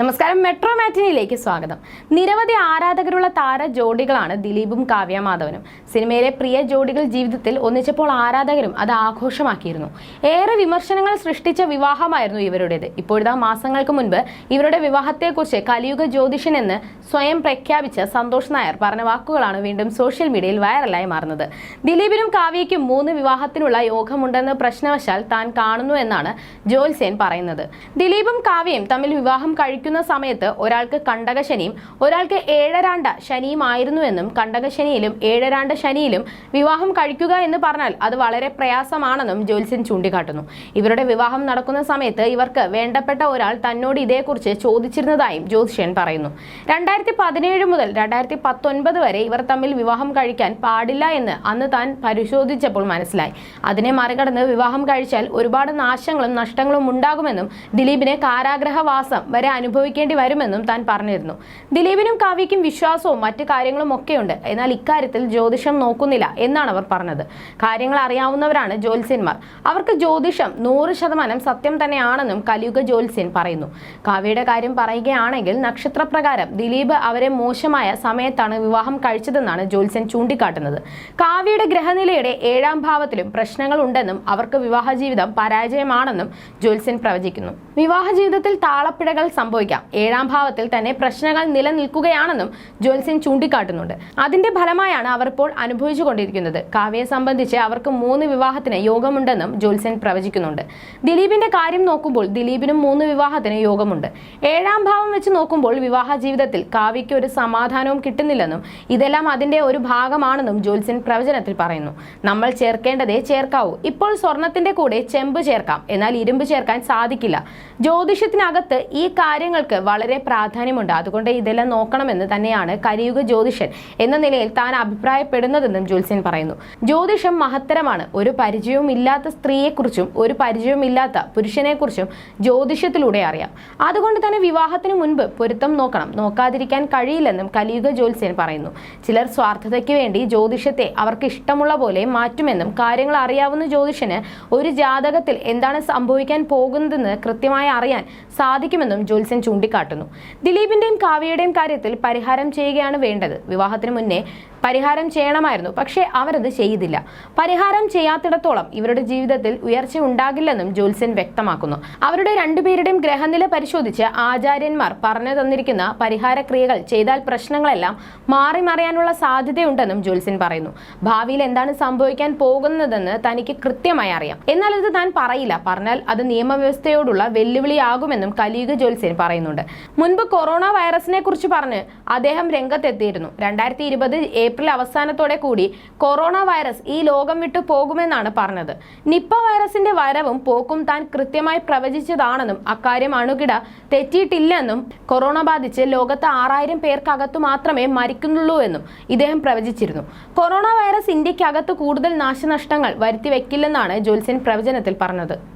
നമസ്കാരം മെട്രോ മാറ്റിനിയിലേക്ക് സ്വാഗതം. നിരവധി ആരാധകരുള്ള താര ജോഡികളാണ് ദിലീപും കാവ്യ മാധവനും. സിനിമയിലെ പ്രിയ ജോഡികൾ ജീവിതത്തിൽ ഒന്നിച്ചപ്പോൾ ആരാധകരും അത് ആഘോഷമാക്കിയിരുന്നു. ഏറെ വിമർശനങ്ങൾ സൃഷ്ടിച്ച വിവാഹമായിരുന്നു ഇവരുടേത്. ഇപ്പോഴിതാ മാസങ്ങൾക്ക് മുൻപ് ഇവരുടെ വിവാഹത്തെക്കുറിച്ച് കലിയുഗ ജ്യോതിഷൻ എന്ന് സ്വയം പ്രഖ്യാപിച്ച സന്തോഷ് നായർ പറഞ്ഞ വാക്കുകളാണ് വീണ്ടും സോഷ്യൽ മീഡിയയിൽ വൈറലായി മാറുന്നത്. ദിലീപിനും കാവ്യയ്ക്കും മൂന്ന് വിവാഹത്തിനുള്ള യോഗമുണ്ടെന്ന് പ്രശ്നവശാൽ താൻ കാണുന്നു എന്നാണ് ജോൽസേൻ പറയുന്നത്. ദിലീപും കാവ്യയും തമ്മിൽ വിവാഹം കഴിക്കുന്ന സമയത്ത് ഒരാൾക്ക് കണ്ടകശനിയും ഒരാൾക്ക് ഏഴരാണ്ട ശനിയുമായിരുന്നുവെന്നും കണ്ടകശനിയിലും ഏഴരാണ്ട ശനിയിലും വിവാഹം കഴിക്കുക എന്ന് പറഞ്ഞാൽ അത് വളരെ പ്രയാസമാണെന്നും ജ്യോത്സ്യൻ ചൂണ്ടിക്കാട്ടുന്നു. ഇവരുടെ വിവാഹം നടക്കുന്ന സമയത്ത് ഇവർക്ക് വേണ്ടപ്പെട്ട ഒരാൾ തന്നോട് ഇതേക്കുറിച്ച് ചോദിച്ചിരുന്നതായും ജ്യോതിഷൻ പറയുന്നു. രണ്ടായിരത്തി പതിനേഴ് മുതൽ രണ്ടായിരത്തി പത്തൊൻപത് വരെ ഇവർ തമ്മിൽ വിവാഹം കഴിക്കാൻ പാടില്ല എന്ന് അന്ന് താൻ പരിശോധിച്ചപ്പോൾ മനസ്സിലായി. അതിനെ മറികടന്ന് വിവാഹം കഴിച്ചാൽ ഒരുപാട് നാശങ്ങളും നഷ്ടങ്ങളും ഉണ്ടാകുമെന്നും ദിലീപിനെ കാരാഗ്രഹവാസം വരെ അനുഭവിക്കേണ്ടി വരുമെന്നും താൻ പറഞ്ഞിരുന്നു. ദിലീപിനും കാവ്യയ്ക്കും വിശ്വാസവും മറ്റു കാര്യങ്ങളും ഒക്കെയുണ്ട്. എന്നാൽ ഇക്കാര്യത്തിൽ ജ്യോതിഷം നോക്കുന്നില്ല എന്നാണ് അവർ പറഞ്ഞത്. കാര്യങ്ങൾ അറിയാവുന്നവരാണ് ജ്യോത്സ്യന്മാർ. അവർക്ക് ജ്യോതിഷം നൂറ് ശതമാനം സത്യം തന്നെയാണെന്നും കലിയുഗ ജ്യോത്സ്യൻ പറയുന്നു. കാവ്യയുടെ കാര്യം പറയുകയാണെങ്കിൽ നക്ഷത്രപ്രകാരം ദിലീപ് അവരെ മോശമായ സമയത്താണ് വിവാഹം കഴിച്ചതെന്നാണ് ജ്യോത്സ്യൻ ചൂണ്ടിക്കാട്ടുന്നത്. കാവ്യയുടെ ഗ്രഹനിലയുടെ ഏഴാം ഭാവത്തിലും പ്രശ്നങ്ങൾ ഉണ്ടെന്നും അവർക്ക് വിവാഹ ജീവിതം പരാജയമാണെന്നും ജ്യോത്സ്യൻ പ്രവചിക്കുന്നു. വിവാഹ ജീവിതത്തിൽ താളപ്പിഴകൾ സംഭവിക്കാം ഏഴാം ഭാവത്തിൽ തന്നെ പ്രശ്നങ്ങൾ നിലനിൽക്കുകയാണെന്നും ജ്യോത്സ്യൻ ചൂണ്ടിക്കാട്ടുന്നുണ്ട്. അതിന്റെ ഫലമായാണ് അവർ ഇപ്പോൾ അനുഭവിച്ചുകൊണ്ടിരിക്കുന്നത്. കാവ്യയെ സംബന്ധിച്ച് അവർക്ക് മൂന്ന് വിവാഹത്തിന് യോഗമുണ്ടെന്നും ജ്യോത്സ്യൻ പ്രവചിക്കുന്നുണ്ട്. ദിലീപിന്റെ കാര്യം നോക്കുമ്പോൾ ദിലീപിനും മൂന്ന് വിവാഹത്തിന് യോഗമുണ്ട്. ഏഴാം ഭാവം വെച്ച് നോക്കുമ്പോൾ വിവാഹ ജീവിതത്തിൽ കാവ്യയ്ക്ക് ഒരു സമാധാനവും കിട്ടുന്നില്ലെന്നും ഇതെല്ലാം അതിന്റെ ഒരു ഭാഗമാണെന്നും ജ്യോത്സ്യൻ പ്രവചനത്തിൽ പറയുന്നു. നമ്മൾ ചേർക്കേണ്ടതേ ചേർക്കാവൂ. ഇപ്പോൾ സ്വർണത്തിന്റെ കൂടെ ചെമ്പ് ചേർക്കാം. എന്നാൽ ഇരുമ്പ് ചേർക്കാൻ സാധിക്കില്ല. ജ്യോതിഷത്തിനകത്ത് ഈ കാര്യങ്ങൾക്ക് വളരെ പ്രാധാന്യമുണ്ട്. അതുകൊണ്ട് ഇതെല്ലാം നോക്കണമെന്ന് തന്നെയാണ് കലിയുഗ ജ്യോതിഷൻ എന്ന നിലയിൽ താൻ അഭിപ്രായപ്പെടുന്നതെന്നും ജ്യോത്സ്യൻ പറയുന്നു. ജ്യോതിഷം മഹത്തരമാണ്. ഒരു പരിചയവും ഇല്ലാത്ത സ്ത്രീയെക്കുറിച്ചും ഒരു പരിചയവും ഇല്ലാത്ത പുരുഷനെക്കുറിച്ചും ജ്യോതിഷത്തിലൂടെ അറിയാം. അതുകൊണ്ട് തന്നെ വിവാഹത്തിന് മുൻപ് പൊരുത്തം നോക്കണം. നോക്കാതിരിക്കാൻ കഴിയില്ലെന്നും കലിയുഗ ജ്യോത്സ്യൻ പറയുന്നു. ചിലർ സ്വാർത്ഥതയ്ക്ക് വേണ്ടി ജ്യോതിഷത്തെ അവർക്ക് ഇഷ്ടമുള്ള പോലെ മാറ്റുമെന്നും കാര്യങ്ങൾ അറിയാവുന്ന ജ്യോതിഷന് ഒരു ജാതകത്തിൽ എന്താണ് സംഭവിക്കാൻ പോകുന്നതെന്ന് കൃത്യമായി അറിയാൻ സാധിക്കുമെന്നും ജ്യോത്സ്യൻ ചൂണ്ടിക്കാട്ടുന്നു. ദിലീപിന്റെയും കാവ്യയുടെയും കാര്യത്തിൽ പരിഹാരം ചെയ്യുകയാണ് വേണ്ടത്. വിവാഹത്തിന് മുന്നേ പരിഹാരം ചെയ്യണമായിരുന്നു. പക്ഷേ അവരത് ചെയ്തില്ല. പരിഹാരം ചെയ്യാത്തിടത്തോളം ഇവരുടെ ജീവിതത്തിൽ ഉയർച്ച ഉണ്ടാകില്ലെന്നും ജോത്സ്യൻ വ്യക്തമാക്കുന്നു. അവരുടെ രണ്ടുപേരുടെയും ഗ്രഹനില പരിശോധിച്ച് ആചാര്യന്മാർ പറഞ്ഞു തന്നിരിക്കുന്ന പരിഹാര ക്രിയകൾ ചെയ്താൽ പ്രശ്നങ്ങളെല്ലാം മാറി മറിയാനുള്ള സാധ്യതയുണ്ടെന്നും ജോത്സ്യൻ പറയുന്നു. ഭാവിയിൽ എന്താണ് സംഭവിക്കാൻ പോകുന്നതെന്ന് തനിക്ക് കൃത്യമായി അറിയാം. എന്നാൽ ഇത് താൻ പറയില്ല. പറഞ്ഞാൽ അത് നിയമവ്യവസ്ഥയോടുള്ള വെല്ലുവിളിയാകുമെന്നും കലീഗ് ജോത്സ്യൻ പറയുന്നുണ്ട്. മുൻപ് കൊറോണ വൈറസിനെ കുറിച്ച് പറഞ്ഞ് അദ്ദേഹം രംഗത്തെത്തിയിരുന്നു. രണ്ടായിരത്തി ഇരുപത് ഏപ്രിൽ അവസാനത്തോടെ കൂടി കൊറോണ വൈറസ് ഈ ലോകം വിട്ടു പോകുമെന്നാണ് പറഞ്ഞത്. നിപ്പ വൈറസിന്റെ വരവും പോക്കും താൻ കൃത്യമായി പ്രവചിച്ചതാണെന്നും അക്കാര്യം അണുകിട തെറ്റിയിട്ടില്ലെന്നും കൊറോണ ബാധിച്ച് ലോകത്ത് ആറായിരം പേർക്കകത്തു മാത്രമേ മരിക്കുന്നുള്ളൂ എന്നും ഇദ്ദേഹം പ്രവചിച്ചിരുന്നു. കൊറോണ വൈറസ് ഇന്ത്യക്കകത്ത് കൂടുതൽ നാശനഷ്ടങ്ങൾ വരുത്തിവെക്കില്ലെന്നാണ് ജോൽസൻ പ്രവചനത്തിൽ പറഞ്ഞത്.